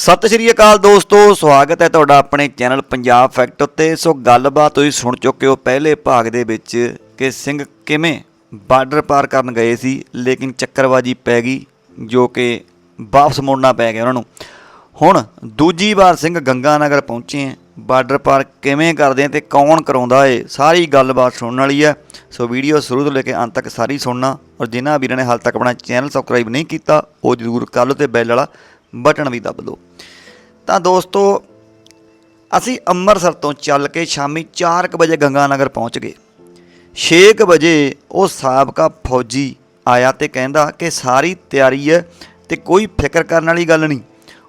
ਸਤਿ ਸ਼੍ਰੀ ਅਕਾਲ ਦੋਸਤੋ, ਸਵਾਗਤ ਹੈ ਤੁਹਾਡਾ ਆਪਣੇ ਚੈਨਲ ਪੰਜਾਬ ਫੈਕਟ ਉੱਤੇ। ਸੋ ਗੱਲਬਾਤ ਤੁਸੀਂ ਸੁਣ ਚੁੱਕੇ ਹੋ ਪਹਿਲੇ ਭਾਗ ਦੇ ਵਿੱਚ ਕਿ ਸਿੰਘ ਕਿਵੇਂ ਬਾਰਡਰ ਪਾਰ ਕਰਨ ਗਏ ਸੀ, ਲੇਕਿਨ ਚੱਕਰਬਾਜੀ ਪੈ ਗਈ ਜੋ ਕਿ ਵਾਪਸ ਮੁੜਨਾ ਪੈ ਗਿਆ ਉਹਨਾਂ ਨੂੰ। ਹੁਣ ਦੂਜੀ ਵਾਰ ਸਿੰਘ ਗੰਗਾਨਗਰ ਪਹੁੰਚੇ ਹੈ, ਬਾਰਡਰ ਪਾਰ ਕਿਵੇਂ ਕਰਦੇ ਆ ਤੇ ਕੌਣ ਕਰਾਉਂਦਾ ਏ ਸਾਰੀ ਗੱਲਬਾਤ ਸੁਣਨ ਵਾਲੀ ਹੈ। ਸੋ ਵੀਡੀਓ ਸ਼ੁਰੂ ਤੋਂ ਲੈ ਕੇ ਅੰਤ ਤੱਕ ਸਾਰੀ ਸੁਣਨਾ ਔਰ ਜਿਨ੍ਹਾਂ ਵੀਰਾਂ ਨੇ ਹਾਲ ਤੱਕ ਆਪਣਾ ਚੈਨਲ ਸਬਸਕ੍ਰਾਈਬ ਨਹੀਂ ਕੀਤਾ, ਉਹ ਜ਼ਰੂਰ ਕਰ ਲਓ ਤੇ ਬੈਲ ਵਾਲਾ ਬਟਨ ਵੀ ਦੱਬ ਦਿਓ ਤਾਂ ਦੋਸਤੋ, ਅਸੀਂ ਅੰਮ੍ਰਿਤਸਰ ਤੋਂ ਚੱਲ ਕੇ ਸ਼ਾਮੀ 4:00 ਵਜੇ ਗੰਗਾਨਗਰ ਪਹੁੰਚ ਗਏ। 6:00 ਵਜੇ ਉਹ ਸਾਬਕਾ ਫੌਜੀ ਆਇਆ ਤੇ ਕਹਿੰਦਾ ਕਿ ਸਾਰੀ ਤਿਆਰੀ ਹੈ ਤੇ ਕੋਈ ਫਿਕਰ ਕਰਨ ਵਾਲੀ ਗੱਲ ਨਹੀਂ।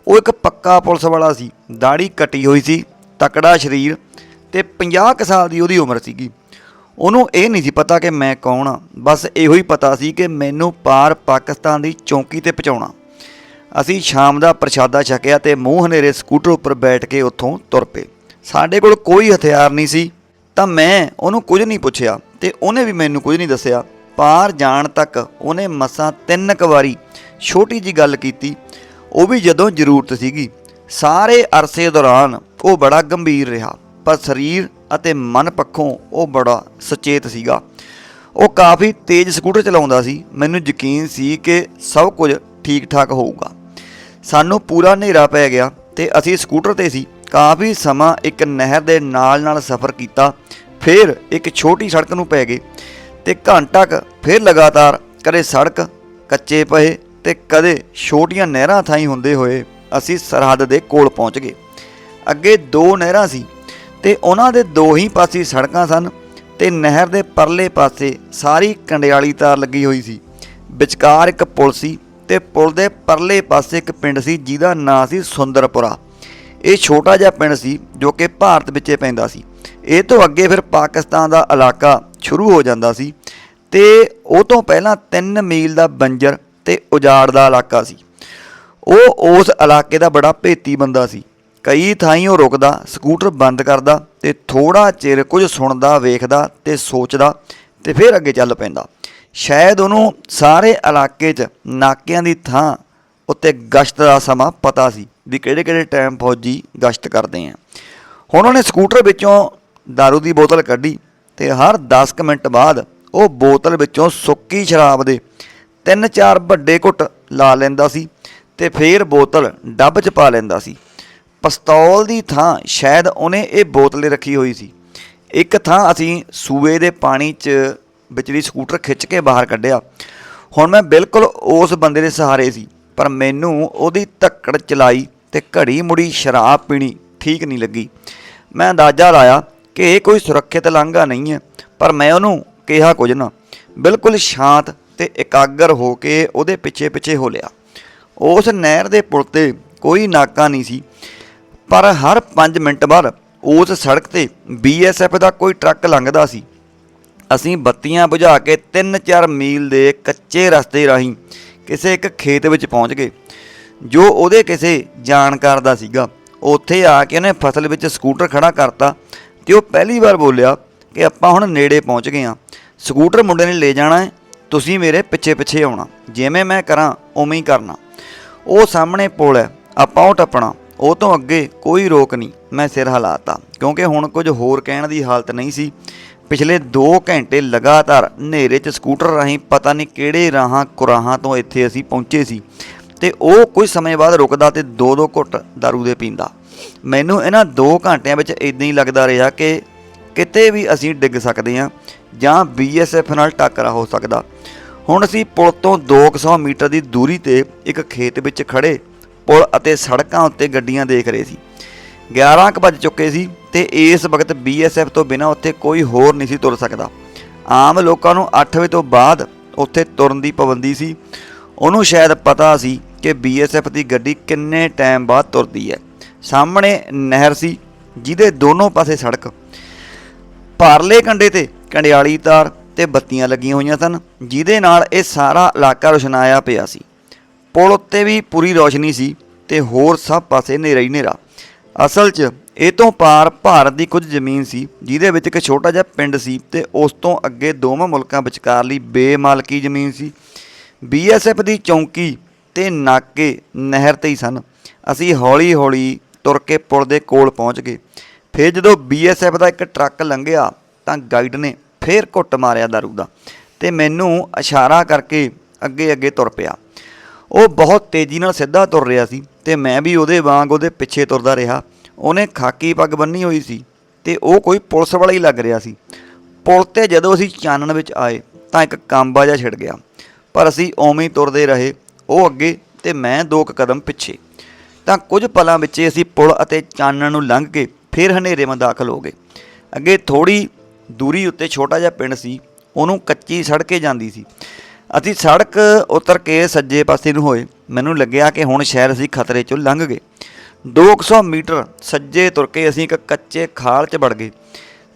ਉਹ ਇੱਕ ਪੱਕਾ ਪੁਲਿਸ ਵਾਲਾ ਸੀ ਦਾੜੀ ਕੱਟੀ ਹੋਈ ਸੀ, ਤਕੜਾ ਸਰੀਰ ਤੇ 50 ਕੁ ਸਾਲ ਦੀ ਉਹਦੀ ਉਮਰ ਸੀਗੀ। ਉਹਨੂੰ ਇਹ ਨਹੀਂ ਸੀ ਪਤਾ ਕਿ ਮੈਂ ਕੌਣ ਆ, ਬਸ ਇਹੋ ਹੀ ਪਤਾ ਸੀ ਕਿ ਮੈਨੂੰ ਪਾਰ ਪਾਕਿਸਤਾਨ ਦੀ ਚੌਂਕੀ ਤੇ ਪਹੁੰਚਾਉਣਾ। ਅਸੀਂ ਸ਼ਾਮ ਦਾ ਪ੍ਰਸ਼ਾਦਾ ਛਕਿਆ ਤੇ ਮੂੰਹ ਹਨੇਰੇ ਸਕੂਟਰ ਉੱਪਰ ਬੈਠ ਕੇ ਉੱਥੋਂ ਤੁਰ ਪਏ। ਸਾਡੇ ਕੋਲ ਕੋਈ ਹਥਿਆਰ ਨਹੀਂ ਸੀ, ਤਾਂ ਮੈਂ ਉਹਨੂੰ ਕੁਝ ਨਹੀਂ ਪੁੱਛਿਆ ਤੇ ਉਹਨੇ ਵੀ ਮੈਨੂੰ ਕੁਝ ਨਹੀਂ ਦੱਸਿਆ। ਪਾਰ ਜਾਣ ਤੱਕ ਉਹਨੇ ਮਸਾਂ ਤਿੰਨ ਕੁ ਵਾਰੀ ਛੋਟੀ ਜੀ ਗੱਲ ਕੀਤੀ। ਉਹ ਵੀ ਜਦੋਂ ਜ਼ਰੂਰਤ ਸੀਗੀ। ਸਾਰੇ ਅਰਸੇ ਦੌਰਾਨ ਉਹ ਬੜਾ ਗੰਭੀਰ ਰਿਹਾ, ਪਰ ਸਰੀਰ ਅਤੇ ਮਨ ਪੱਖੋਂ ਉਹ ਬੜਾ ਸੁਚੇਤ ਸੀਗਾ। ਉਹ ਕਾਫੀ ਤੇਜ਼ ਸਕੂਟਰ ਚਲਾਉਂਦਾ ਸੀ। ਮੈਨੂੰ ਯਕੀਨ ਸੀ ਕਿ ਸਭ ਕੁਝ ਠੀਕ ਠਾਕ ਹੋਊਗਾ। ਸਾਨੂੰ ਪੂਰਾ ਹਨੇਰਾ ਪੈ ਗਿਆ ਤੇ ਅਸੀਂ ਸਕੂਟਰ ਤੇ ਸੀ। ਕਾਫੀ ਸਮਾਂ ਇੱਕ ਨਹਿਰ ਦੇ ਨਾਲ ਨਾਲ ਸਫ਼ਰ ਕੀਤਾ। ਫਿਰ ਇੱਕ ਛੋਟੀ ਸੜਕ ਨੂੰ ਪੈ ਗਏ ਤੇ ਘੰਟਾ ਕੁ ਫਿਰ ਲਗਾਤਾਰ ਕਦੇ ਸੜਕ ਕੱਚੇ ਪਏ ਤੇ ਕਦੇ ਛੋਟੀਆਂ ਨਹਿਰਾਂ ਥਾਈ ਹੁੰਦੇ ਹੋਏ ਅਸੀਂ ਸਰਹੱਦ ਦੇ ਕੋਲ ਪਹੁੰਚ ਗਏ। ਅੱਗੇ ਦੋ ਨਹਿਰਾਂ ਸੀ ਤੇ ਉਹਨਾਂ ਦੇ ਦੋ ਹੀ ਪਾਸੇ ਸੜਕਾਂ ਸਨ ਤੇ ਨਹਿਰ ਦੇ ਪਰਲੇ ਪਾਸੇ ਸਾਰੀ ਕੰਡਿਆਲੀ ਤਾਰ ਲੱਗੀ ਹੋਈ ਸੀ। ਵਿਚਕਾਰ ਇੱਕ ਪੁਲ ਸੀ ਤੇ ਪੁਲ ਦੇ ਪਰਲੇ ਪਾਸੇ ਇੱਕ ਪਿੰਡ ਸੀ, ਜਿਹਦਾ ਨਾਂ ਸੀ ਸੁੰਦਰਪੁਰਾ। ਇਹ ਛੋਟਾ ਜਿਹਾ ਪਿੰਡ ਸੀ ਜੋ ਕਿ ਭਾਰਤ ਵਿੱਚੇ ਪੈਂਦਾ ਸੀ। ਇਹ ਤੋਂ ਅੱਗੇ ਫਿਰ ਪਾਕਿਸਤਾਨ ਦਾ ਇਲਾਕਾ ਸ਼ੁਰੂ ਹੋ ਜਾਂਦਾ ਸੀ ਤੇ ਉਹ ਤੋਂ ਪਹਿਲਾਂ 3 ਮੀਲ ਦਾ ਬੰਜਰ ਤੇ ਉਜਾੜ ਦਾ ਇਲਾਕਾ ਸੀ। ਉਹ ਉਸ ਇਲਾਕੇ ਦਾ ਬੜਾ ਭੇਤੀ ਬੰਦਾ ਸੀ। ਕਈ ਥਾਈਂ ਉਹ ਰੁਕਦਾ, ਸਕੂਟਰ ਬੰਦ ਕਰਦਾ ਤੇ ਥੋੜਾ ਚਿਰ ਕੁਝ ਸੁਣਦਾ, ਵੇਖਦਾ ਤੇ ਸੋਚਦਾ ਤੇ ਫਿਰ ਅੱਗੇ ਚੱਲ ਪੈਂਦਾ। ਸ਼ਾਇਦ ਉਹਨੂੰ ਸਾਰੇ ਇਲਾਕੇ 'ਚ ਨਾਕਿਆਂ ਦੀ ਥਾਂ ਉੱਤੇ ਗਸ਼ਤ ਦਾ ਸਮਾਂ ਪਤਾ ਸੀ ਵੀ ਕਿਹੜੇ ਕਿਹੜੇ ਟਾਈਮ ਫੌਜੀ ਗਸ਼ਤ ਕਰਦੇ ਆ। ਹੁਣ ਉਹਨੇ ਸਕੂਟਰ ਵਿੱਚੋਂ दारू ਦੀ ਬੋਤਲ ਕੱਢੀ ਤੇ ਹਰ 10 ਕੁ ਮਿੰਟ ਬਾਅਦ ਉਹ ਬੋਤਲ ਵਿੱਚੋਂ ਸੁੱਕੀ ਸ਼ਰਾਬ ਦੇ ਤਿੰਨ ਚਾਰ ਵੱਡੇ ਘੁੱਟ ਲਾ ਲੈਂਦਾ ਸੀ ਤੇ ਫੇਰ ਬੋਤਲ ਡੱਬ 'ਚ ਪਾ ਲੈਂਦਾ ਸੀ। ਪਿਸਤੌਲ ਦੀ ਥਾਂ ਸ਼ਾਇਦ ਉਹਨੇ ਇਹ ਬੋਤਲ ਰੱਖੀ ਹੋਈ ਸੀ। ਇੱਕ ਥਾਂ ਅਸੀਂ ਸੂਏ ਦੇ ਪਾਣੀ 'ਚ ਵਿਚਲੀ ਸਕੂਟਰ ਖਿੱਚ ਕੇ ਬਾਹਰ ਕੱਢਿਆ। ਹੁਣ ਮੈਂ ਬਿਲਕੁਲ ਉਸ ਬੰਦੇ ਦੇ ਸਹਾਰੇ ਸੀ, ਪਰ ਮੈਨੂੰ ਉਹਦੀ ਧੱਕੜ ਚਲਾਈ ਤੇ ਘੜੀ ਮੁੜੀ ਸ਼ਰਾਬ ਪੀਣੀ ਠੀਕ ਨਹੀਂ ਲੱਗੀ। ਮੈਂ ਅੰਦਾਜ਼ਾ ਲਾਇਆ ਕਿ ਇਹ ਕੋਈ ਸੁਰੱਖਿਅਤ ਲਾਂਘਾ ਨਹੀਂ ਹੈ, ਪਰ ਮੈਂ ਉਹਨੂੰ ਕਿਹਾ ਕੁਝ ਨਾ। ਬਿਲਕੁਲ ਸ਼ਾਂਤ ਤੇ ਇਕਾਗਰ ਹੋ ਕੇ ਉਹਦੇ ਪਿੱਛੇ ਪਿੱਛੇ ਹੋ ਲਿਆ। ਉਸ ਨਹਿਰ ਦੇ ਪੁਲ ਤੇ ਕੋਈ ਨਾਕਾ ਨਹੀਂ ਸੀ, ਪਰ ਹਰ 5 ਮਿੰਟ ਬਾਅਦ ਉਸ ਸੜਕ ਤੇ ਬੀਐਸਐਫ ਦਾ ਕੋਈ ਟਰੱਕ ਲੰਘਦਾ ਸੀ। ਅਸੀਂ ਬੱਤੀਆਂ ਬੁਝਾ ਕੇ 3-4 ਮੀਲ ਦੇ ਕੱਚੇ ਰਸਤੇ ਰਾਹੀਂ ਕਿਸੇ ਇੱਕ ਖੇਤ ਵਿੱਚ ਪਹੁੰਚ ਗਏ। ਜੋ ਉਹਦੇ ਕਿਸੇ ਜਾਣਕਾਰ ਦਾ ਸੀਗਾ। ਉੱਥੇ ਆ ਕੇ ਉਹਨੇ ਫਸਲ ਵਿੱਚ ਸਕੂਟਰ ਖੜਾ ਕਰਤਾ ਤੇ ਉਹ ਪਹਿਲੀ ਵਾਰ ਬੋਲਿਆ ਕਿ ਆਪਾਂ ਹੁਣ ਨੇੜੇ ਪਹੁੰਚ ਗਏ ਹਾਂ। ਸਕੂਟਰ ਮੁੰਡੇ ਨੇ ਲੈ ਜਾਣਾ ਹੈ, ਤੁਸੀਂ ਮੇਰੇ ਪਿੱਛੇ ਪਿੱਛੇ ਆਉਣਾ। ਜਿਵੇਂ ਮੈਂ ਕਰਾਂ, ਉਵੇਂ ਹੀ ਕਰਨਾ। ਉਹ ਸਾਹਮਣੇ ਪੁਲ ਹੈ, ਆਪਾਂ ਉਹ ਟੱਪਣਾ। ਉਹ ਤੋਂ ਅੱਗੇ ਕੋਈ ਰੋਕ ਨਹੀਂ, ਮੈਂ ਸਿਰ ਹਿਲਾਤਾ। ਕਿਉਂਕਿ ਹੁਣ ਕੁਝ ਹੋਰ ਕਹਿਣ ਦੀ ਹਾਲਤ ਨਹੀਂ ਸੀ। ਪਿਛਲੇ 2 ਘੰਟੇ ਲਗਾਤਾਰ ਹਨੇਰੇ 'ਚ ਸਕੂਟਰ ਰਾਹੀਂ ਪਤਾ ਨਹੀਂ ਕਿਹੜੇ ਰਾਹਾਂ ਕੁਰਾਹਾਂ ਤੋਂ ਇੱਥੇ ਅਸੀਂ ਪਹੁੰਚੇ ਸੀ ਤੇ ਉਹ ਕੁਝ ਸਮੇਂ ਬਾਅਦ ਰੁਕਦਾ ਤੇ ਦੋ ਦੋ ਘੁੱਟ दारू ਦੇ ਪੀਂਦਾ। ਮੈਨੂੰ ਇਹਨਾਂ 2 ਘੰਟਿਆਂ ਵਿੱਚ ਇਦਾਂ ਹੀ ਲੱਗਦਾ ਰਿਹਾ ਕਿ ਕਿਤੇ ਵੀ ਅਸੀਂ ਡਿੱਗ ਸਕਦੇ ਹਾਂ ਜਾਂ ਬੀਐਸਐਫ ਨਾਲ ਟੱਕਰਾ ਹੋ ਸਕਦਾ। ਹੁਣ ਅਸੀਂ ਪੁਲ ਤੋਂ 200 ਮੀਟਰ ਦੀ ਦੂਰੀ ਤੇ ਇੱਕ ਖੇਤ ਵਿੱਚ ਖੜੇ ਪੁਲ ਅਤੇ ਸੜਕਾਂ ਉੱਤੇ ਗੱਡੀਆਂ ਦੇਖ ਰਹੇ ਸੀ। 11 ਕੁ ਵੱਜ ਚੁੱਕੇ ਸੀ ਤੇ ਇਸ ਵਕਤ ਬੀਐਸਐਫ ਤੋਂ ਬਿਨਾਂ ਉੱਥੇ ਕੋਈ ਹੋਰ ਨਹੀਂ ਸੀ ਤੁਰ ਸਕਦਾ। ਆਮ ਲੋਕਾਂ ਨੂੰ 8 ਵਜੇ ਤੋਂ ਬਾਅਦ ਉੱਥੇ ਤੁਰਨ ਦੀ ਪਾਬੰਦੀ ਸੀ। ਉਹਨੂੰ ਸ਼ਾਇਦ ਪਤਾ ਸੀ ਕਿ ਬੀਐਸਐਫ ਦੀ ਗੱਡੀ ਕਿੰਨੇ ਟਾਈਮ ਬਾਅਦ ਤੁਰਦੀ ਹੈ। ਸਾਹਮਣੇ ਨਹਿਰ ਸੀ, ਜਿਹਦੇ ਦੋਨੋਂ ਪਾਸੇ ਸੜਕ। ਪਾਰਲੇ ਕੰਡੇ ਤੇ ਕੰਡਿਆਲੀ ਤਾਰ ਤੇ ਬੱਤੀਆਂ ਲੱਗੀਆਂ ਹੋਈਆਂ ਸਨ, ਜਿਹਦੇ ਨਾਲ ਇਹ ਸਾਰਾ ਇਲਾਕਾ ਰੋਸ਼ਨਾਇਆ ਪਿਆ ਸੀ। ਪੁਲ ਉੱਤੇ ਵੀ ਪੂਰੀ ਰੋਸ਼ਨੀ ਸੀ ਤੇ ਹੋਰ ਸਭ ਪਾਸੇ ਹਨੇਰਾ ਹੀ ਹਨੇਰਾ ਅਸਲ 'ਚ ਇਹ ਤੋਂ ਪਾਰ ਭਾਰਤ ਦੀ ਕੁਝ ਜ਼ਮੀਨ ਸੀ, ਜਿਹਦੇ ਵਿੱਚ ਇੱਕ ਛੋਟਾ ਜਿਹਾ ਪਿੰਡ ਸੀ ਤੇ ਉਸ ਤੋਂ ਅੱਗੇ ਦੋਵਾਂ ਮੁਲਕਾਂ ਵਿਚਕਾਰਲੀ ਬੇਮਾਲਕੀ ਜ਼ਮੀਨ ਸੀ। ਬੀਐਸਐਫ ਦੀ ਚੌਂਕੀ ਤੇ ਨਾਕੇ ਨਹਿਰ ਤੇ ਹੀ ਸਨ। ਅਸੀਂ ਹੌਲੀ-ਹੌਲੀ ਤੁਰ ਕੇ ਪੁਲ ਦੇ ਕੋਲ ਪਹੁੰਚ ਗਏ। ਫਿਰ ਜਦੋਂ ਬੀਐਸਐਫ ਦਾ ਇੱਕ ਟਰੱਕ ਲੰਘਿਆ ਤਾਂ ਗਾਈਡ ਨੇ ਫੇਰ ਘੁੱਟ ਮਾਰਿਆ ਦਾਰੂ ਦਾ ਤੇ ਮੈਨੂੰ ਇਸ਼ਾਰਾ ਕਰਕੇ ਅੱਗੇ-ਅੱਗੇ ਤੁਰ ਪਿਆ। ਉਹ ਬਹੁਤ ਤੇਜ਼ੀ ਨਾਲ ਸਿੱਧਾ ਤੁਰ ਰਿਹਾ ਸੀ। ਤੇ ਮੈਂ ਵੀ ਉਹਦੇ ਵਾਂਗ ਉਹਦੇ ਪਿੱਛੇ ਤੁਰਦਾ ਰਿਹਾ। ਉਹਨੇ ਖਾਕੀ ਪੱਗ ਬੰਨੀ ਹੋਈ ਸੀ ਤੇ ਉਹ ਕੋਈ ਪੁਲਿਸ ਵਾਲਾ ਹੀ ਲੱਗ ਰਿਹਾ ਸੀ। ਪੁਲ ਤੇ ਜਦੋਂ ਅਸੀਂ ਚਾਨਣ ਵਿੱਚ ਆਏ ਤਾਂ ਇੱਕ ਕਾਂਬਾ ਜਿਹਾ ਛਿੜ ਗਿਆ। ਪਰ ਅਸੀਂ ਉਵੇਂ ਹੀ ਤੁਰਦੇ ਰਹੇ, ਉਹ ਅੱਗੇ ਤੇ ਮੈਂ ਦੋ ਕੁ ਕਦਮ ਪਿੱਛੇ। ਤਾਂ ਕੁਝ ਪਲਾਂ ਵਿੱਚ ਅਸੀਂ ਪੁਲ ਅਤੇ ਚਾਨਣ ਨੂੰ ਲੰਘ ਕੇ ਫਿਰ ਹਨੇਰੇ ਵਿੱਚ ਦਾਖਲ ਹੋ ਗਏ। ਅੱਗੇ ਥੋੜੀ ਦੂਰੀ ਉੱਤੇ ਛੋਟਾ ਜਿਹਾ ਪਿੰਡ ਸੀ, ਉਹਨੂੰ ਕੱਚੀ ਸੜਕੇ ਜਾਂਦੀ ਸੀ। ਅਸੀਂ ਸੜਕ ਉਤਰ ਕੇ ਸੱਜੇ ਪਾਸੇ ਨੂੰ ਹੋਏ। ਮੈਨੂੰ ਲੱਗਿਆ ਕਿ ਹੁਣ ਸ਼ਹਿਰ ਅਸੀਂ ਖਤਰੇ ਚੋਂ ਲੰਘ ਗਏ। 200 ਮੀਟਰ ਸੱਜੇ ਤੁਰ ਕੇ ਅਸੀਂ ਇੱਕ ਕੱਚੇ ਖਾਲ 'ਚ ਵੜ ਗਏ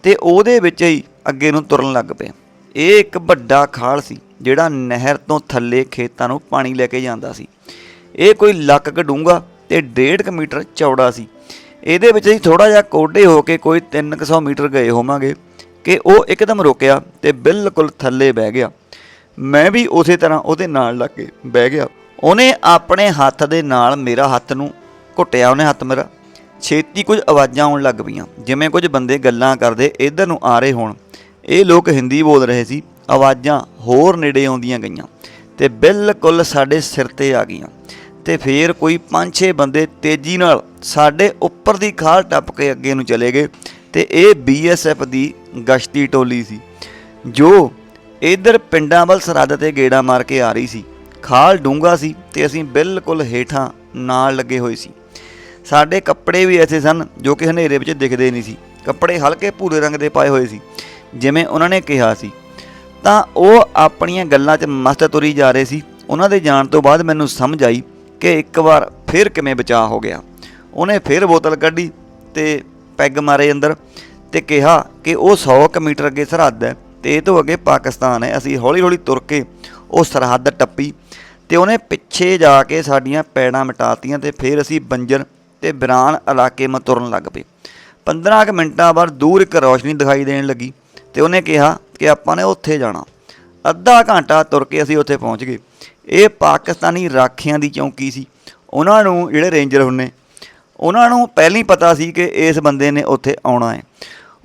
ਤੇ ਉਹਦੇ ਵਿੱਚ ਹੀ ਅੱਗੇ ਨੂੰ ਤੁਰਨ ਲੱਗ ਪਏ। ਇਹ ਇੱਕ ਵੱਡਾ ਖਾਲ ਸੀ, ਜਿਹੜਾ ਨਹਿਰ ਤੋਂ ਥੱਲੇ ਖੇਤਾਂ ਨੂੰ ਪਾਣੀ ਲੈ ਕੇ ਜਾਂਦਾ ਸੀ। ਇਹ ਕੋਈ ਲੱਕ ਕ ਡੂੰਘਾ ਤੇ 1.5 ਮੀਟਰ ਚੌੜਾ ਸੀ। ਇਹਦੇ ਵਿੱਚ ਅਸੀਂ ਥੋੜਾ ਜਿਹਾ ਕੋਡੇ ਹੋ ਕੇ ਕੋਈ 300 ਮੀਟਰ ਗਏ ਹੋਵਾਂਗੇ ਕਿ ਉਹ ਇੱਕਦਮ ਰੁਕਿਆ ਤੇ ਬਿਲਕੁਲ ਥੱਲੇ ਬਹਿ ਗਿਆ। ਮੈਂ ਵੀ ਉਸੇ ਤਰ੍ਹਾਂ ਉਹਦੇ ਨਾਲ ਲੱਗ ਕੇ ਬਹਿ ਗਿਆ। ਉਹਨੇ ਆਪਣੇ ਹੱਥ ਦੇ ਨਾਲ ਮੇਰਾ ਹੱਥ ਨੂੰ ਘੁੱਟਿਆ, ਉਹਨੇ ਹੱਥ ਮੇਰਾ। ਛੇਤੀ ਕੁਝ ਆਵਾਜ਼ਾਂ ਆਉਣ ਲੱਗ ਪਈਆਂ। ਜਿਵੇਂ ਕੁਝ ਬੰਦੇ ਗੱਲਾਂ ਕਰਦੇ, ਇੱਧਰ ਨੂੰ ਆ ਰਹੇ ਹੋਣ। ਇਹ ਲੋਕ ਹਿੰਦੀ ਬੋਲ ਰਹੇ ਸੀ। ਆਵਾਜ਼ਾਂ ਹੋਰ ਨੇੜੇ ਆਉਂਦੀਆਂ ਗਈਆਂ ਤੇ ਬਿਲਕੁਲ ਸਾਡੇ ਸਿਰ ਤੇ ਆ ਗਈਆਂ। ਤੇ ਫੇਰ ਕੋਈ 5-6 ਬੰਦੇ ਤੇਜ਼ੀ ਨਾਲ ਸਾਡੇ ਉੱਪਰ ਦੀ ਖਾਲ ਟੱਪ ਕੇ ਅੱਗੇ ਨੂੰ ਚਲੇ ਗਏ ਤੇ ਇਹ ਬੀਐਸਐਫ ਦੀ ਗਸ਼ਤੀ ਟੋਲੀ ਸੀ। ਜੋ ਇਧਰ ਪਿੰਡਾਂ ਵੱਲ ਸਰਹੱਦ ਤੇ ਗੇੜਾ ਮਾਰ ਕੇ ਆ ਰਹੀ ਸੀ। ਖਾਲ ਡੂੰਗਾ ਸੀ ਤੇ ਅਸੀਂ ਬਿਲਕੁਲ ਹੇਠਾਂ ਨਾਲ ਲੱਗੇ ਹੋਏ ਸੀ। ਸਾਡੇ ਕੱਪੜੇ ਵੀ ਐਸੇ ਸਨ ਜੋ ਕਿ ਹਨੇਰੇ ਵਿੱਚ ਦਿਖਦੇ ਨਹੀਂ ਸੀ। ਕੱਪੜੇ ਹਲਕੇ ਭੂਰੇ ਰੰਗ ਦੇ ਪਾਏ ਹੋਏ ਸੀ, ਜਿਵੇਂ ਉਹਨਾਂ ਨੇ ਕਿਹਾ ਸੀ। ਤਾਂ ਉਹ ਆਪਣੀਆਂ ਗੱਲਾਂ 'ਚ ਮਸਤ ਤੁਰੀ ਜਾ ਰਹੇ ਸੀ। ਉਹਨਾਂ ਦੇ ਜਾਣ ਤੋਂ ਬਾਅਦ ਮੈਨੂੰ ਸਮਝ ਆਈ ਕਿ ਇੱਕ ਵਾਰ ਫਿਰ ਕਿਵੇਂ ਬਚਾਅ ਹੋ ਗਿਆ। ਉਹਨੇ ਫਿਰ ਬੋਤਲ ਕੱਢੀ ਤੇ ਪੈਗ ਮਾਰੇ ਅੰਦਰ ਤੇ ਕਿਹਾ ਕਿ ਉਹ 100 ਕੁ ਮੀਟਰ ਅੱਗੇ ਸਰਹੱਦ ਹੈ। ਤੇ ਇਹ ਤੋਂ ਅੱਗੇ ਪਾਕਿਸਤਾਨ ਹੈ। ਅਸੀਂ ਹੌਲੀ-ਹੌਲੀ ਤੁਰ ਕੇ ਉਹ ਸਰਹੱਦ ਟੱਪੀ ਤੇ ਉਹਨੇ ਪਿੱਛੇ ਜਾ ਕੇ ਸਾਡੀਆਂ ਪੈੜਾਂ ਮਿਟਾਤੀਆਂ ਤੇ ਫਿਰ ਅਸੀਂ ਬੰਜਰ ਤੇ ਬਿਰਾਨ ਇਲਾਕੇ ਮਾ ਤੁਰਨ ਲੱਗ ਪਏ। 15 ਕੁ ਮਿੰਟਾਂ ਬਾਅਦ ਦੂਰ ਇੱਕ ਰੌਸ਼ਨੀ ਦਿਖਾਈ ਦੇਣ ਲੱਗੀ ਤੇ ਉਹਨੇ ਕਿਹਾ ਕਿ ਆਪਾਂ ਨੇ ਉੱਥੇ ਜਾਣਾ। ਅੱਧਾ ਘੰਟਾ ਤੁਰ ਕੇ ਅਸੀਂ ਉੱਥੇ ਪਹੁੰਚ ਗਏ। ਇਹ ਪਾਕਿਸਤਾਨੀ ਰਾਖਿਆਂ ਦੀ ਚੌਂਕੀ ਸੀ। ਉਹਨਾਂ ਨੂੰ ਜਿਹੜੇ ਰੇਂਜਰ ਹੁੰਨੇ ਉਹਨਾਂ ਨੂੰ ਪਹਿਲਾਂ ਹੀ ਪਤਾ ਸੀ ਕਿ ਇਸ ਬੰਦੇ ਨੇ ਉੱਥੇ ਆਉਣਾ ਹੈ।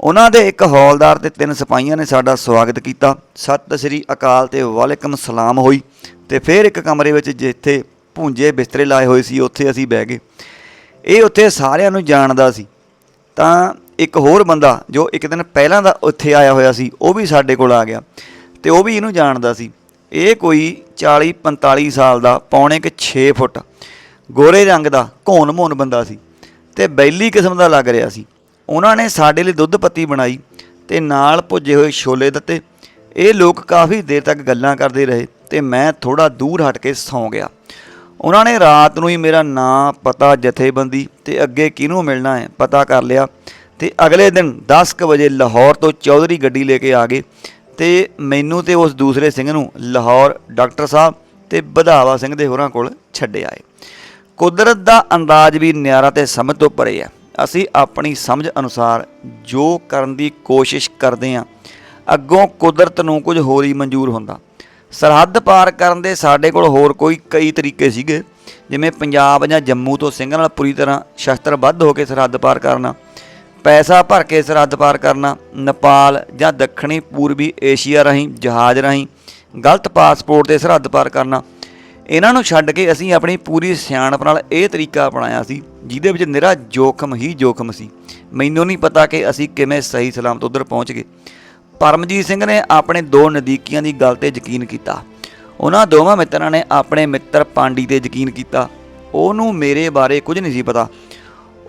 ਉਹਨਾਂ ਦੇ ਇੱਕ ਹੌਲਦਾਰ ਤੇ ਤਿੰਨ ਸਿਪਾਹੀਆਂ ਨੇ ਸਾਡਾ ਸਵਾਗਤ ਕੀਤਾ। ਸਤਿ ਸ੍ਰੀ ਅਕਾਲ ਤੇ ਵਾਲੇਕਮ ਸਲਾਮ ਹੋਈ ਤੇ ਫਿਰ ਇੱਕ ਕਮਰੇ ਵਿੱਚ ਜਿੱਥੇ ਭੁੰਜੇ ਬਿਸਤਰੇ ਲਾਏ ਹੋਏ ਸੀ, ਉੱਥੇ ਅਸੀਂ ਬਹਿ ਗਏ। ਇਹ ਉੱਥੇ ਸਾਰਿਆਂ ਨੂੰ ਜਾਣਦਾ ਸੀ। ਤਾਂ ਇੱਕ ਹੋਰ ਬੰਦਾ ਜੋ ਇੱਕ ਦਿਨ ਪਹਿਲਾਂ ਦਾ ਉੱਥੇ ਆਇਆ ਹੋਇਆ ਸੀ, ਉਹ ਵੀ ਸਾਡੇ ਕੋਲ ਆ ਗਿਆ ਤੇ ਉਹ ਵੀ ਇਹਨੂੰ ਜਾਣਦਾ ਸੀ। ਇਹ ਕੋਈ 40 45 ਸਾਲ ਦਾ, ਪੌਣੇ ਕਿ 6 ਫੁੱਟ, ਗੋਰੇ ਰੰਗ ਦਾ ਘੋਨ ਮੋਨ ਬੰਦਾ ਸੀ ਤੇ ਬੈਲੀ ਕਿਸਮ ਦਾ ਲੱਗ ਰਿਹਾ ਸੀ। ਉਹਨਾਂ ਨੇ ਸਾਡੇ ਲਈ ਦੁੱਧ ਪੱਤੀ ਬਣਾਈ ਤੇ ਨਾਲ ਭੁੱਜੇ ਹੋਏ ਛੋਲੇ ਦਿੱਤੇ। ਇਹ ਲੋਕ ਕਾਫੀ ਦੇਰ ਤੱਕ ਗੱਲਾਂ ਕਰਦੇ ਰਹੇ ਤੇ ਮੈਂ ਥੋੜਾ ਦੂਰ ਹਟ ਕੇ ਸੌਂ ਗਿਆ। ਉਹਨਾਂ ਨੇ ਰਾਤ ਨੂੰ ਹੀ ਮੇਰਾ ਨਾਂ, ਪਤਾ, ਜਥੇਬੰਦੀ ਤੇ ਅੱਗੇ ਕਿਹਨੂੰ ਮਿਲਣਾ ਹੈ ਪਤਾ ਕਰ ਲਿਆ ਤੇ ਅਗਲੇ ਦਿਨ 10:00 ਵਜੇ ਲਾਹੌਰ ਤੋਂ ਚੌਧਰੀ ਗੱਡੀ ਲੈ ਕੇ ਆ ਗਏ ਤੇ ਮੈਨੂੰ ਤੇ ਉਸ ਦੂਸਰੇ ਸਿੰਘ ਨੂੰ ਲਾਹੌਰ ਡਾਕਟਰ ਸਾਹਿਬ ਤੇ ਵਧਾਵਾ ਸਿੰਘ ਦੇ ਹੋਰਾਂ ਕੋਲ ਛੱਡੇ ਆਏ। ਕੁਦਰਤ ਦਾ ਅੰਦਾਜ਼ ਵੀ ਨਿਆਰਾ ਤੇ ਸਮਝ ਤੋਂ ਪਰੇ ਹੈ। ਅਸੀਂ ਆਪਣੀ ਸਮਝ ਅਨੁਸਾਰ ਜੋ ਕਰਨ ਦੀ ਕੋਸ਼ਿਸ਼ ਕਰਦੇ ਹਾਂ, ਅੱਗੋਂ ਕੁਦਰਤ ਨੂੰ ਕੁਝ ਹੋਰ ਹੀ ਮਨਜ਼ੂਰ ਹੁੰਦਾ। ਸਰਹੱਦ ਪਾਰ ਕਰਨ ਦੇ ਸਾਡੇ ਕੋਲ ਹੋਰ ਕੋਈ ਕਈ ਤਰੀਕੇ ਸੀਗੇ, ਜਿਵੇਂ ਪੰਜਾਬ ਜਾਂ ਜੰਮੂ ਤੋਂ ਸਿੰਘਾਂ ਨਾਲ ਪੂਰੀ ਤਰ੍ਹਾਂ ਸ਼ਸਤਰਬੱਧ ਹੋ ਕੇ ਸਰਹੱਦ ਪਾਰ ਕਰਨਾ, ਪੈਸਾ ਭਰ ਕੇ ਸਰਹੱਦ ਪਾਰ ਕਰਨਾ, ਨੇਪਾਲ ਜਾਂ ਦੱਖਣੀ ਪੂਰਬੀ ਏਸ਼ੀਆ ਰਾਹੀਂ, ਜਹਾਜ਼ ਰਾਹੀਂ, ਗਲਤ ਪਾਸਪੋਰਟ ਤੇ ਸਰਹੱਦ ਪਾਰ ਕਰਨਾ ਇਹਨਾਂ ਨੂੰ ਛੱਡ ਕੇ ਅਸੀਂ ਆਪਣੀ ਪੂਰੀ ਸਿਆਣਪ ਨਾਲ ਇਹ ਤਰੀਕਾ ਅਪਣਾਇਆ ਸੀ, ਜਿਹਦੇ ਵਿੱਚ ਨਿਰਾ ਜੋਖਮ ਹੀ ਜੋਖਮ ਸੀ। ਮੈਨੂੰ ਨਹੀਂ ਪਤਾ ਕਿ ਅਸੀਂ ਕਿਵੇਂ ਸਹੀ ਸਲਾਮਤ ਉਧਰ ਪਹੁੰਚ ਗਏ। ਪਰਮਜੀਤ ਸਿੰਘ ਨੇ ਆਪਣੇ ਦੋ ਨਜ਼ਦੀਕੀਆਂ ਦੀ ਗੱਲ ਤੇ ਯਕੀਨ ਕੀਤਾ। ਉਹਨਾਂ ਦੋਵਾਂ ਮਿੱਤਰਾਂ ਨੇ ਆਪਣੇ ਮਿੱਤਰ ਪਾਂਡੀ ਤੇ ਯਕੀਨ ਕੀਤਾ। ਉਹਨੂੰ ਮੇਰੇ ਬਾਰੇ ਕੁਝ ਨਹੀਂ ਸੀ ਪਤਾ।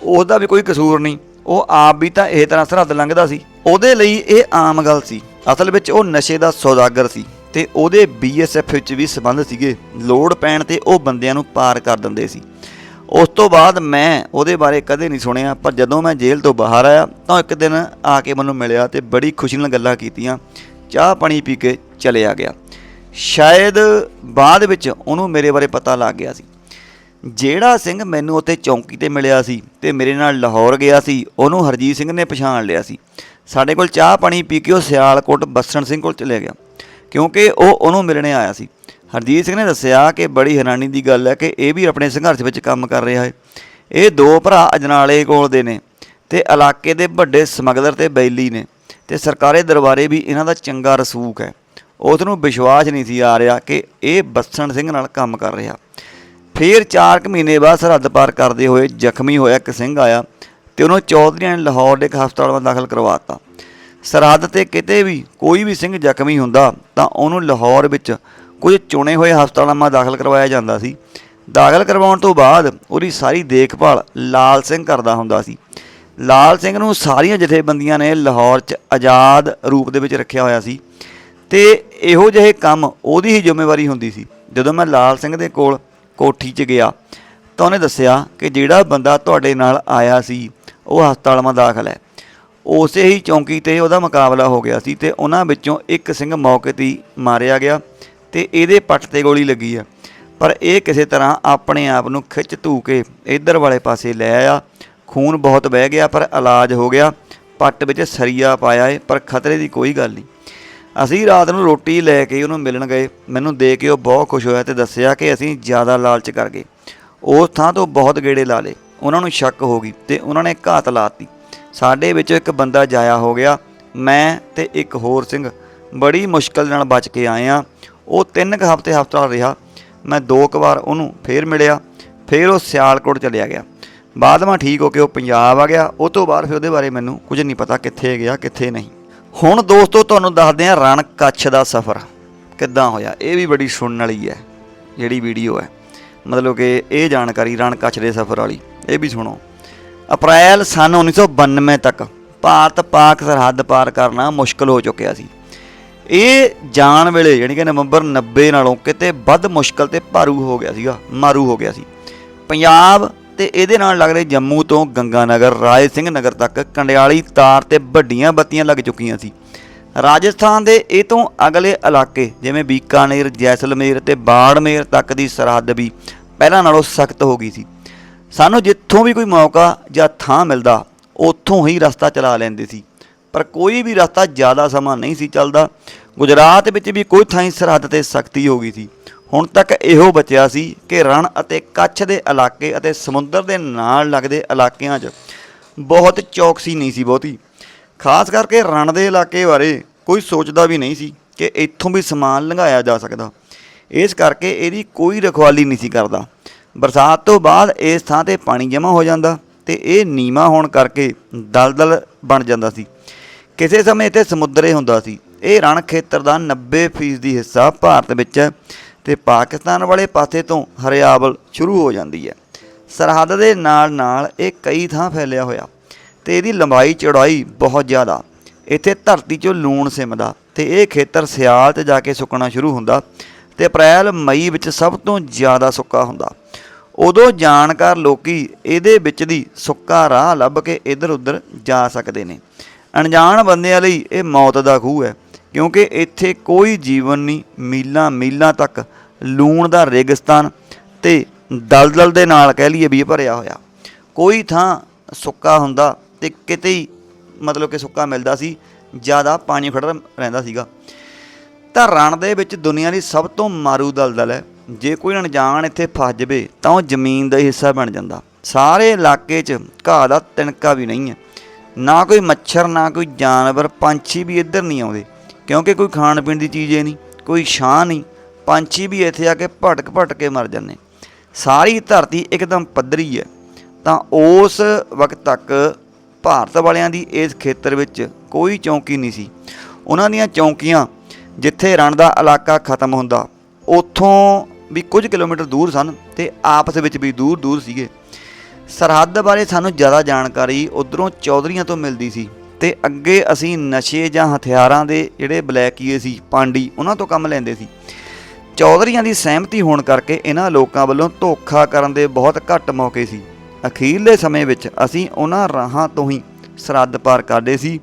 ਉਹਦਾ ਵੀ ਕੋਈ ਕਸੂਰ ਨਹੀਂ। ਉਹ ਆਪ ਵੀ ਤਾਂ ਇਹ ਤਰ੍ਹਾਂ ਸਰਹੱਦ ਲੰਘਦਾ ਸੀ। ਉਹਦੇ ਲਈ ਇਹ ਆਮ ਗੱਲ ਸੀ। ਅਸਲ ਵਿੱਚ ਉਹ ਨਸ਼ੇ ਦਾ ਸੌਦਾਗਰ ਸੀ। ਤੇ ਉਹਦੇ ਬੀਐਸਐਫ ਵਿੱਚ ਵੀ ਸਬੰਧ ਸੀਗੇ। ਲੋੜ ਪੈਣ ਤੇ ਉਹ ਬੰਦਿਆਂ ਨੂੰ ਪਾਰ ਕਰ ਦਿੰਦੇ ਸੀ। ਉਸ ਤੋਂ ਬਾਅਦ ਮੈਂ ਉਹਦੇ ਬਾਰੇ ਕਦੇ ਨਹੀਂ ਸੁਣਿਆ, ਪਰ ਜਦੋਂ ਮੈਂ ਜੇਲ੍ਹ ਤੋਂ ਬਾਹਰ ਆਇਆ, ਤਾਂ ਇੱਕ ਦਿਨ ਆ ਕੇ ਮੈਨੂੰ ਮਿਲਿਆ ਤੇ ਬੜੀ ਖੁਸ਼ੀ ਨਾਲ ਗੱਲਾਂ ਕੀਤੀਆਂ। ਚਾਹ ਪਾਣੀ ਪੀ ਕੇ ਚਲਿਆ ਗਿਆ। ਸ਼ਾਇਦ ਬਾਅਦ ਵਿੱਚ ਉਹਨੂੰ ਮੇਰੇ ਬਾਰੇ ਪਤਾ ਲੱਗ ਗਿਆ ਸੀ। ਜਿਹੜਾ ਸਿੰਘ ਮੈਨੂੰ ਉੱਥੇ ਚੌਂਕੀ ਤੇ ਮਿਲਿਆ ਸੀ ਤੇ ਮੇਰੇ ਨਾਲ ਲਾਹੌਰ ਗਿਆ ਸੀ, ਉਹਨੂੰ ਹਰਜੀਤ ਸਿੰਘ ਨੇ ਪਛਾਣ ਲਿਆ ਸੀ। ਸਾਡੇ ਕੋਲ ਚਾਹ ਪਾਣੀ ਪੀ ਕੇ ਉਹ ਸਿਆਲਕੋਟ ਬੱਸਣ ਸਿੰਘ ਕੋਲ ਚਲੇ ਗਿਆ। ਕਿਉਂਕਿ ਉਹ ਉਹਨੂੰ ਮਿਲਣੇ ਆਇਆ ਸੀ। ਹਰਜੀਤ ਸਿੰਘ ਨੇ ਦੱਸਿਆ ਕਿ ਬੜੀ ਹੈਰਾਨੀ ਦੀ ਗੱਲ ਹੈ ਕਿ ਇਹ ਵੀ ਆਪਣੇ ਸੰਘਰਸ਼ ਵਿੱਚ ਕੰਮ ਕਰ ਰਿਹਾ ਹੈ। ਇਹ ਦੋ ਭਰਾ ਅਜਨਾਲੇ ਕੋਲ ਦੇ ਨੇ ਤੇ ਇਲਾਕੇ ਦੇ ਵੱਡੇ ਸਮਗਲਰ ਤੇ ਬੈਲੀ ਨੇ ਤੇ ਸਰਕਾਰੀ ਦਰਬਾਰੇ ਵੀ ਇਹਨਾਂ ਦਾ ਚੰਗਾ ਰਸੂਖ ਹੈ। ਉਸ ਨੂੰ ਵਿਸ਼ਵਾਸ ਨਹੀਂ ਸੀ ਆ ਰਿਹਾ ਕਿ ਇਹ ਬੱਸਣ ਸਿੰਘ ਨਾਲ ਕੰਮ ਕਰ ਰਿਹਾ। ਫਿਰ 4 ਮਹੀਨੇ ਬਾਅਦ ਸਰਹੱਦ ਪਾਰ ਕਰਦੇ ਹੋਏ ਜ਼ਖਮੀ ਹੋਇਆ ਇੱਕ ਸਿੰਘ ਆਇਆ ਤੇ ਉਹਨੂੰ ਚੌਧਰੀਆਂ ਨੇ ਲਾਹੌਰ ਦੇ ਇੱਕ ਹਸਪਤਾਲ ਵਿੱਚ ਦਾਖਲ ਕਰਵਾਤਾ ਸਰਹੱਦ ਤੇ ਕਿਤੇ ਵੀ ਕੋਈ ਵੀ ਸਿੰਘ ਜ਼ਖਮੀ ਹੁੰਦਾ ਤਾਂ ਉਹਨੂੰ ਲਾਹੌਰ ਵਿੱਚ ਕੁਝ ਚੁਣੇ ਹੋਏ ਹਸਪਤਾਲਾਂ ਵਿੱਚ ਦਾਖਲ ਕਰਵਾਇਆ ਜਾਂਦਾ ਸੀ। ਦਾਖਲ ਕਰਵਾਉਣ ਤੋਂ ਬਾਅਦ ਉਹਦੀ ਸਾਰੀ ਦੇਖਭਾਲ ਲਾਲ ਸਿੰਘ ਕਰਦਾ ਹੁੰਦਾ ਸੀ। ਲਾਲ ਸਿੰਘ ਨੂੰ ਸਾਰੀਆਂ ਜਥੇਬੰਦੀਆਂ ਨੇ ਲਾਹੌਰ 'ਚ ਆਜ਼ਾਦ ਰੂਪ ਦੇ ਵਿੱਚ ਰੱਖਿਆ ਹੋਇਆ ਸੀ ਤੇ ਇਹੋ ਜਿਹੇ ਕੰਮ ਉਹਦੀ ਹੀ ਜ਼ਿੰਮੇਵਾਰੀ ਹੁੰਦੀ ਸੀ। ਜਦੋਂ ਮੈਂ ਲਾਲ ਸਿੰਘ ਦੇ ਕੋਲ ਕੋਠੀ 'ਚ ਗਿਆ ਤਾਂ ਉਹਨੇ ਦੱਸਿਆ ਕਿ ਜਿਹੜਾ ਬੰਦਾ ਤੁਹਾਡੇ ਨਾਲ ਆਇਆ ਸੀ, ਉਹ ਹਸਪਤਾਲ ਮਾ ਦਾਖਲ ਹੈ। ਉਸੇ ਹੀ ਚੌਂਕੀ ਤੇ ਉਹਦਾ ਮੁਕਾਬਲਾ ਹੋ ਗਿਆ ਸੀ ਤੇ ਉਹਨਾਂ ਵਿੱਚੋਂ ਇੱਕ ਸਿੰਘ ਮੌਕੇ ਤੇ ਹੀ ਮਾਰਿਆ ਗਿਆ ਤੇ ਇਹਦੇ ਪੱਟ ਤੇ ਗੋਲੀ ਲੱਗੀ ਆ। ਪਰ ਇਹ ਕਿਸੇ ਤਰ੍ਹਾਂ ਆਪਣੇ ਆਪ ਨੂੰ ਖਿੱਚ ਧੂ ਕੇ ਇੱਧਰ ਵਾਲੇ ਪਾਸੇ ਲੈ ਆਇਆ। ਖੂਨ ਬਹੁਤ ਵਹਿ ਗਿਆ, ਪਰ ਇਲਾਜ ਹੋ ਗਿਆ। ਪੱਟ ਵਿੱਚ ਸਰੀਆ ਪਾਇਆ ਏ, ਪਰ ਖਤਰੇ ਦੀ ਕੋਈ ਗੱਲ ਨਹੀਂ। ਅਸੀਂ ਰਾਤ ਨੂੰ ਰੋਟੀ ਲੈ ਕੇ ਉਹਨੂੰ ਮਿਲਣ ਗਏ। ਮੈਨੂੰ ਦੇ ਕੇ ਉਹ ਬਹੁਤ ਖੁਸ਼ ਹੋਇਆ ਤੇ ਦੱਸਿਆ ਕਿ ਅਸੀਂ ਜ਼ਿਆਦਾ ਲਾਲਚ ਕਰ ਗਏ। ਉਸ ਥਾਂ ਤੋਂ ਬਹੁਤ ਗੇੜੇ ਲਾ ਲਏ। ਉਹਨਾਂ ਨੂੰ ਸ਼ੱਕ ਹੋ ਗਈ ਤੇ ਉਹਨਾਂ ਨੇ ਘਾਤ ਲਾਤੀ ਸਾਡੇ ਵਿੱਚੋਂ ਇੱਕ ਬੰਦਾ ਜਾਇਆ ਹੋ ਗਿਆ, ਮੈਂ ਤੇ ਇੱਕ ਹੋਰ ਸਿੰਘ। ਬੜੀ ਮੁਸ਼ਕਲ ਨਾਲ ਬਚ ਕੇ ਆਏ ਆ ਉਹ ਤਿੰਨ ਕੁ ਹਫ਼ਤੇ ਹਸਪਤਾਲ ਰਿਹਾ। ਮੈਂ ਦੋ ਕੁ ਵਾਰ ਉਹਨੂੰ ਫੇਰ ਮਿਲਿਆ। ਫੇਰ ਉਹ ਸਿਆਲਕੋਟ ਚਲਿਆ ਗਿਆ। ਬਾਅਦ ਵਿੱਚ ਠੀਕ ਹੋ ਕੇ ਉਹ ਪੰਜਾਬ ਆ ਗਿਆ। ਉਹ ਤੋਂ ਬਾਅਦ ਫਿਰ ਉਹਦੇ ਬਾਰੇ ਮੈਨੂੰ ਕੁਝ ਨਹੀਂ ਪਤਾ ਕਿੱਥੇ ਗਿਆ, ਕਿੱਥੇ ਨਹੀਂ। ਹੁਣ ਦੋਸਤੋ, ਤੁਹਾਨੂੰ ਦੱਸਦੇ ਹਾਂ ਰਣ ਕੱਛ ਦਾ ਸਫ਼ਰ ਕਿੱਦਾਂ ਹੋਇਆ। ਇਹ ਵੀ ਬੜੀ ਸੁਣਨ ਵਾਲੀ ਹੈ, ਜਿਹੜੀ ਵੀਡੀਓ ਹੈ। ਮਤਲਬ ਕਿ ਇਹ ਜਾਣਕਾਰੀ ਰਣ ਕੱਛ ਦੇ ਸਫ਼ਰ ਵਾਲੀ। ਇਹ ਵੀ ਸੁਣੋ। ਅਪ੍ਰੈਲ ਸਨ 1992 ਤੱਕ। ਭਾਰਤ ਪਾਕ ਸਰਹੱਦ ਪਾਰ ਕਰਨਾ ਮੁਸ਼ਕਲ ਹੋ ਚੁੱਕਿਆ ਸੀ। ਇਹ ਜਾਣ ਵੇਲੇ ਯਾਨੀ ਕਿ ਨਵੰਬਰ 90 ਨਾਲੋਂ ਕਿਤੇ ਵੱਧ ਮੁਸ਼ਕਲ ਤੇ ਭਾਰੂ ਹੋ ਗਿਆ ਸੀਗਾ, ਮਾਰੂ ਹੋ ਗਿਆ ਸੀ। ਪੰਜਾਬ ਤੇ ਇਹਦੇ ਨਾਲ ਲੱਗਦੇ ਜੰਮੂ ਤੋਂ ਗੰਗਾਨਗਰ, ਰਾਏ ਸਿੰਘ ਨਗਰ ਤੱਕ ਕੰਡਿਆਲੀ ਤਾਰ ਤੇ ਵੱਡੀਆਂ ਬੱਤੀਆਂ ਲੱਗ ਚੁੱਕੀਆਂ ਸੀ। ਰਾਜਸਥਾਨ ਦੇ ਇਹ ਤੋਂ ਅਗਲੇ ਇਲਾਕੇ ਜਿਵੇਂ ਬੀਕਾਨੇਰ, ਜੈਸਲਮੇਰ ਤੇ ਬਾੜਮੇਰ ਤੱਕ ਦੀ ਸਰਹੱਦ ਵੀ ਪਹਿਲਾਂ ਨਾਲੋਂ ਸਖਤ ਹੋ ਗਈ ਸੀ। ਸਾਨੂੰ ਜਿੱਥੋਂ ਵੀ ਕੋਈ ਮੌਕਾ ਜਾਂ ਥਾਂ ਮਿਲਦਾ, ਉੱਥੋਂ ਹੀ ਰਸਤਾ ਚਲਾ ਲੈਂਦੇ ਸੀ। ਪਰ ਕੋਈ ਵੀ ਰਸਤਾ ਜ਼ਿਆਦਾ ਸਮਾਂ ਨਹੀਂ ਸੀ ਚੱਲਦਾ। ਗੁਜਰਾਤ ਵਿੱਚ ਵੀ ਕੋਈ ਥਾਂ ਸਰਹੱਦ ਤੇ ਸਖਤੀ ਹੋ ਗਈ ਸੀ। ਹੁਣ ਤੱਕ ਇਹੋ ਬਚਿਆ ਸੀ ਕਿ ਰਣ ਅਤੇ ਕੱਛ ਦੇ ਇਲਾਕੇ ਅਤੇ ਸਮੁੰਦਰ ਦੇ ਨਾਲ ਲੱਗਦੇ ਇਲਾਕਿਆਂ 'ਚ ਬਹੁਤ ਚੌਕਸੀ ਨਹੀਂ ਸੀ ਬਹੁਤੀ। ਖਾਸ ਕਰਕੇ ਰਣ ਦੇ ਇਲਾਕੇ ਬਾਰੇ ਕੋਈ ਸੋਚਦਾ ਵੀ ਨਹੀਂ ਸੀ ਕਿ ਇੱਥੋਂ ਵੀ ਸਮਾਨ ਲੰਘਾਇਆ ਜਾ ਸਕਦਾ। ਇਸ ਕਰਕੇ ਇਹਦੀ ਕੋਈ ਰਖਵਾਲੀ ਨਹੀਂ ਸੀ ਕਰਦਾ। ਬਰਸਾਤ ਤੋਂ ਬਾਅਦ ਇਸ ਥਾਂ ਤੇ ਪਾਣੀ ਜਮ੍ਹਾਂ ਹੋ ਜਾਂਦਾ ਤੇ ਇਹ ਨੀਵਾ ਹੋਣ ਕਰਕੇ ਦਲਦਲ ਬਣ ਜਾਂਦਾ ਸੀ। ਕਿਸੇ ਸਮੇਂ ਇੱਥੇ ਸਮੁੰਦਰੇ ਹੁੰਦਾ ਸੀ। ਇਹ ਰਣ ਖੇਤਰ ਦਾ 90% ਦੀ ਹਿੱਸਾ ਭਾਰਤ ਵਿੱਚ ਹੈ ਤੇ ਪਾਕਿਸਤਾਨ ਵਾਲੇ ਪਾਸੇ ਤੋਂ ਹਰਿਆਵਲ ਸ਼ੁਰੂ ਹੋ ਜਾਂਦੀ ਹੈ। ਸਰਹੱਦ ਦੇ ਨਾਲ ਨਾਲ ਇਹ ਕਈ ਥਾਂ ਫੈਲਿਆ ਹੋਇਆ ਤੇ ਇਹਦੀ ਲੰਬਾਈ, ਚੌੜਾਈ ਬਹੁਤ ਜ਼ਿਆਦਾ। ਇੱਥੇ ਧਰਤੀ 'ਚੋਂ ਲੂਣ ਸਿਮਦਾ ਤੇ ਇਹ ਖੇਤਰ ਸਿਆਲ 'ਤੇ ਜਾ ਕੇ ਸੁੱਕਣਾ ਸ਼ੁਰੂ ਹੁੰਦਾ ਤੇ ਅਪ੍ਰੈਲ, ਮਈ ਵਿੱਚ ਸਭ ਤੋਂ ਜ਼ਿਆਦਾ ਸੁੱਕਾ ਹੁੰਦਾ। ਉਦੋਂ ਜਾਣਕਾਰ ਲੋਕੀ ਇਹਦੇ ਵਿੱਚ ਦੀ ਸੁੱਕਾ ਰਾਹ ਲੱਭ ਕੇ ਇੱਧਰ ਉੱਧਰ ਜਾ ਸਕਦੇ ਨੇ। ਅਣਜਾਣ ਬੰਦਿਆਂ ਲਈ ਇਹ ਮੌਤ ਦਾ ਖੂਹ ਹੈ, ਕਿਉਂਕਿ ਇੱਥੇ ਕੋਈ ਜੀਵਨ ਨਹੀਂ, ਮੀਲਾਂ ਮੀਲਾਂ ਤੱਕ ਲੂਣ ਦਾ ਰੇਗਿਸਤਾਨ ਤੇ ਦਲਦਲ ਦੇ ਨਾਲ ਕਹਿ ਲਈਏ ਵੀ ਭਰਿਆ ਹੋਇਆ। ਕੋਈ ਥਾਂ ਸੁੱਕਾ ਹੁੰਦਾ ਤੇ ਕਿਤੇ ਹੀ ਮਤਲਬ ਕਿ ਸੁੱਕਾ ਮਿਲਦਾ ਸੀ, ਜ਼ਿਆਦਾ ਪਾਣੀ ਖੜਾ ਰਹਿੰਦਾ ਸੀਗਾ। ਤਾਂ ਰਣ ਦੇ ਵਿੱਚ ਦੁਨੀਆ ਦੀ ਸਭ ਤੋਂ ਮਾਰੂ ਦਲਦਲ ਹੈ। ਜੇ ਕੋਈ ਅਣਜਾਣ ਇੱਥੇ ਫਸ ਜਵੇ, ਤਾਂ ਉਹ ਜ਼ਮੀਨ ਦਾ ਹੀ ਹਿੱਸਾ ਬਣ ਜਾਂਦਾ। ਸਾਰੇ ਇਲਾਕੇ 'ਚ ਘਾਹ ਦਾ ਤਿਣਕਾ ਵੀ ਨਹੀਂ ਹੈ। ਨਾ ਕੋਈ ਮੱਛਰ, ਨਾ ਕੋਈ ਜਾਨਵਰ, ਪੰਛੀ ਵੀ ਇੱਧਰ ਨਹੀਂ ਆਉਂਦੇ। ਕਿਉਂਕਿ ਕੋਈ ਖਾਣ ਪੀਣ ਦੀ ਚੀਜ਼ ਹੀ ਨਹੀਂ, ਕੋਈ ਛਾਂ ਨਹੀਂ। ਪੰਛੀ ਵੀ ਇੱਥੇ ਆ ਕੇ ਭਟਕ ਭਟਕ ਕੇ ਮਰ ਜਾਂਦੇ। ਸਾਰੀ ਧਰਤੀ ਇੱਕਦਮ ਪੱਧਰੀ ਹੈ। ਤਾਂ ਉਸ ਵਕਤ ਤੱਕ ਭਾਰਤ ਵਾਲਿਆਂ ਦੀ ਇਸ ਖੇਤਰ ਵਿੱਚ ਕੋਈ ਚੌਂਕੀ ਨਹੀਂ ਸੀ। ਉਹਨਾਂ ਦੀਆਂ ਚੌਂਕੀਆਂ ਜਿੱਥੇ ਰਣ ਦਾ ਇਲਾਕਾ ਖਤਮ ਹੁੰਦਾ, ਉੱਥੋਂ ਵੀ ਕੁਝ ਕਿਲੋਮੀਟਰ ਦੂਰ ਸਨ ਤੇ ਆਪਸ ਵਿੱਚ ਵੀ ਦੂਰ ਦੂਰ ਸੀਗੇ। ਸਰਹੱਦ ਬਾਰੇ ਸਾਨੂੰ ਜ਼ਿਆਦਾ ਜਾਣਕਾਰੀ ਉਧਰੋਂ ਚੌਧਰੀਆਂ ਤੋਂ ਮਿਲਦੀ ਸੀ ਤੇ ਅੱਗੇ ਅਸੀਂ ਨਸ਼ੇ ਜਾਂ ਹਥਿਆਰਾਂ ਦੇ ਜਿਹੜੇ ਬਲੈਕੀਏ ਸੀ, ਪਾਂਡੀ, ਉਹਨਾਂ ਤੋਂ ਕੰਮ ਲੈਂਦੇ ਸੀ। ਚੌਧਰੀਆਂ ਦੀ ਸਹਿਮਤੀ ਹੋਣ ਕਰਕੇ ਇਹਨਾਂ ਲੋਕਾਂ ਵੱਲੋਂ ਧੋਖਾ ਕਰਨ ਦੇ ਬਹੁਤ ਘੱਟ ਮੌਕੇ ਸੀ। ਅਖੀਰਲੇ ਸਮੇਂ ਵਿੱਚ ਅਸੀਂ ਉਹਨਾਂ ਰਾਹਾਂ ਤੋਂ ਹੀ ਸਰਹੱਦ ਪਾਰ ਕਰਦੇ ਸੀ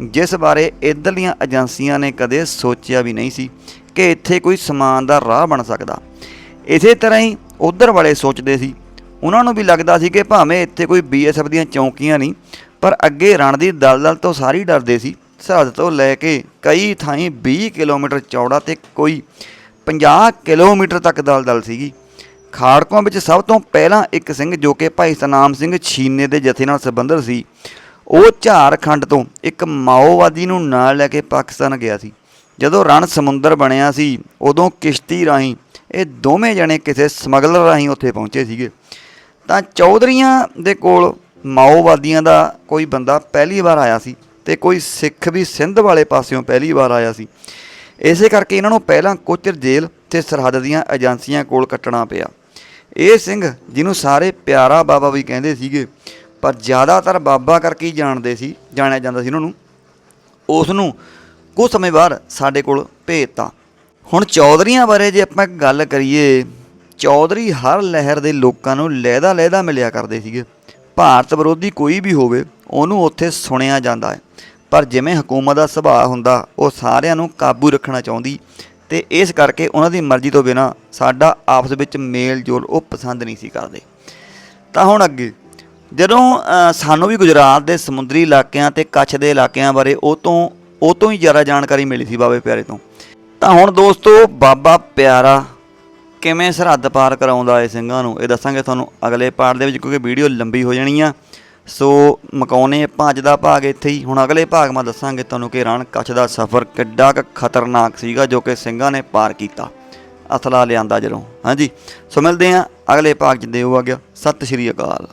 ਜਿਸ ਬਾਰੇ ਇੱਧਰਲੀਆਂ ਏਜੰਸੀਆਂ ਨੇ ਕਦੇ ਸੋਚਿਆ ਵੀ ਨਹੀਂ ਸੀ ਕਿ ਇੱਥੇ ਕੋਈ ਸਮਾਨ ਦਾ ਰਾਹ ਬਣ ਸਕਦਾ। ਇਸੇ ਤਰ੍ਹਾਂ ਹੀ ਉਧਰ ਵਾਲੇ ਸੋਚਦੇ ਸੀ। ਉਹਨਾਂ ਨੂੰ ਵੀ ਲੱਗਦਾ ਸੀ ਕਿ ਭਾਵੇਂ ਇੱਥੇ ਕੋਈ ਬੀਐਸਐਫ ਦੀਆਂ ਚੌਂਕੀਆਂ ਨਹੀਂ, ਪਰ ਅੱਗੇ ਰਣ ਦੀ ਦਲਦਲ ਤੋਂ ਸਾਰੀ ਡਰਦੇ ਸੀ। ਸਰਹੱਦ ਤੋਂ ਲੈ ਕੇ ਕਈ ਥਾਈਂ 20 ਕਿਲੋਮੀਟਰ ਚੌੜਾ ਤੇ ਕੋਈ 50 ਕਿਲੋਮੀਟਰ ਤੱਕ ਦਲਦਲ ਸੀਗੀ। ਖਾੜਕੂਆਂ ਵਿੱਚ ਸਭ ਤੋਂ ਪਹਿਲਾਂ ਇੱਕ ਸਿੰਘ ਜੋ ਕਿ ਭਾਈ ਸਨਾਮ ਸਿੰਘ ਛੀਨੇ ਦੇ ਜਥੇ ਨਾਲ ਸੰਬੰਧਿਤ ਸੀ ਉਹ ਝਾਰਖੰਡ ਤੋਂ ਇੱਕ ਮਾਓਵਾਦੀ ਨੂੰ ਨਾਲ ਲੈ ਕੇ ਪਾਕਿਸਤਾਨ ਗਿਆ ਸੀ। ਜਦੋਂ ਰਣ ਸਮੁੰਦਰ ਬਣਿਆ ਸੀ, ਉਦੋਂ ਕਿਸ਼ਤੀ ਰਾਹੀਂ ਇਹ ਦੋਵੇਂ ਜਣੇ ਕਿਸੇ ਸਮਗਲਰ ਰਾਹੀਂ ਉੱਥੇ ਪਹੁੰਚੇ ਸੀਗੇ। ਤਾਂ ਚੌਧਰੀਆਂ ਦੇ ਕੋਲ ਮਾਓਵਾਦੀਆਂ ਦਾ ਕੋਈ ਬੰਦਾ ਪਹਿਲੀ ਵਾਰ ਆਇਆ ਸੀ ਤੇ ਕੋਈ ਸਿੱਖ ਵੀ ਸਿੰਧ ਵਾਲੇ ਪਾਸਿਓਂ ਪਹਿਲੀ ਵਾਰ ਆਇਆ ਸੀ। ਇਸੇ ਕਰਕੇ ਇਹਨਾਂ ਨੂੰ ਪਹਿਲਾਂ ਕੋਚਰ ਜੇਲ੍ਹ ਤੇ ਸਰਹੱਦ ਦੀਆਂ ਏਜੰਸੀਆਂ ਕੋਲ ਕੱਟਣਾ ਪਿਆ। ਇਹ ਸਿੰਘ, ਜਿਹਨੂੰ ਸਾਰੇ ਪਿਆਰਾ ਬਾਬਾ ਵੀ ਕਹਿੰਦੇ ਸੀਗੇ ਪਰ ਜ਼ਿਆਦਾਤਰ ਬਾਬਾ ਕਰਕੇ ਹੀ ਜਾਣਦੇ ਸੀ, ਜਾਣਿਆ ਜਾਂਦਾ ਸੀ ਉਹਨਾਂ ਨੂੰ ਉਸ ਨੂੰ ਕੁਝ ਸਮੇਂ ਬਾਅਦ ਸਾਡੇ ਕੋਲ ਭੇਜਤਾ। ਹੁਣ ਚੌਧਰੀਆਂ ਬਾਰੇ ਜੇ ਆਪਾਂ ਗੱਲ ਕਰੀਏ, ਚੌਧਰੀ ਹਰ ਲਹਿਰ ਦੇ ਲੋਕਾਂ ਨੂੰ ਲਹਿਦਾ ਲਹਿਦਾ ਮਿਲਿਆ ਕਰਦੇ ਸੀਗੇ। ਭਾਰਤ ਵਿਰੋਧੀ ਕੋਈ ਵੀ ਹੋਵੇ, ਉਹਨੂੰ ਉੱਥੇ ਸੁਣਿਆ ਜਾਂਦਾ ਹੈ। ਪਰ ਜਿਵੇਂ ਹਕੂਮਤ ਦਾ ਸੁਭਾਅ ਹੁੰਦਾ, ਉਹ ਸਾਰਿਆਂ ਨੂੰ ਕਾਬੂ ਰੱਖਣਾ ਚਾਹੁੰਦੀ ਤੇ ਇਸ ਕਰਕੇ ਉਹਨਾਂ ਦੀ ਮਰਜ਼ੀ ਤੋਂ ਬਿਨਾ ਸਾਡਾ ਆਪਸ ਵਿੱਚ ਮੇਲ ਜੋਲ ਉਹ ਪਸੰਦ ਨਹੀਂ ਸੀ ਕਰਦੇ। ਤਾਂ ਹੁਣ ਅੱਗੇ ਜਦੋਂ ਸਾਨੂੰ ਵੀ ਗੁਜਰਾਤ ਦੇ ਸਮੁੰਦਰੀ ਇਲਾਕਿਆਂ ਤੇ ਕੱਛ ਦੇ ਇਲਾਕਿਆਂ ਬਾਰੇ ਉਹ ਤੋਂ ਉਹ ਤੋਂ ਹੀ ਜ਼ਿਆਦਾ ਜਾਣਕਾਰੀ ਮਿਲੀ ਸੀ ਬਾਬੇ ਪਿਆਰੇ ਤੋਂ। ਤਾਂ ਹੁਣ ਦੋਸਤੋ, ਬਾਬਾ ਪਿਆਰਾ ਕਿਵੇਂ ਸਰਹੱਦ ਪਾਰ ਕਰਾਉਂਦਾ ਏ ਸਿੰਘਾਂ ਨੂੰ, ਇਹ ਦੱਸਾਂਗੇ ਤੁਹਾਨੂੰ ਅਗਲੇ ਪਾਰਟ ਦੇ ਵਿੱਚ ਕਿਉਂਕਿ ਵੀਡੀਓ ਲੰਬੀ ਹੋ ਜਾਣੀ ਆ। ਸੋ ਮਕਾਉਨੇ ਆਪਾਂ ਅੱਜ ਦਾ ਭਾਗ ਇੱਥੇ ਹੀ। ਹੁਣ ਅਗਲੇ ਭਾਗ ਮੈਂ ਦੱਸਾਂਗੇ ਤੁਹਾਨੂੰ ਕਿ ਰਣ ਕੱਛ ਦਾ ਸਫ਼ਰ ਕਿੱਡਾ ਕੁ ਖਤਰਨਾਕ ਸੀਗਾ ਜੋ ਕਿ ਸਿੰਘਾਂ ਨੇ ਪਾਰ ਕੀਤਾ। ਅਸਲਾ ਲਿਆਂਦਾ ਜਦੋਂ ਹਾਂਜੀ, ਸੋ ਮਿਲਦੇ ਹਾਂ ਅਗਲੇ ਭਾਗ 'ਚ। ਦਿਓ ਆ ਗਿਆ ਸਤਿ ਸ਼੍ਰੀ ਅਕਾਲ।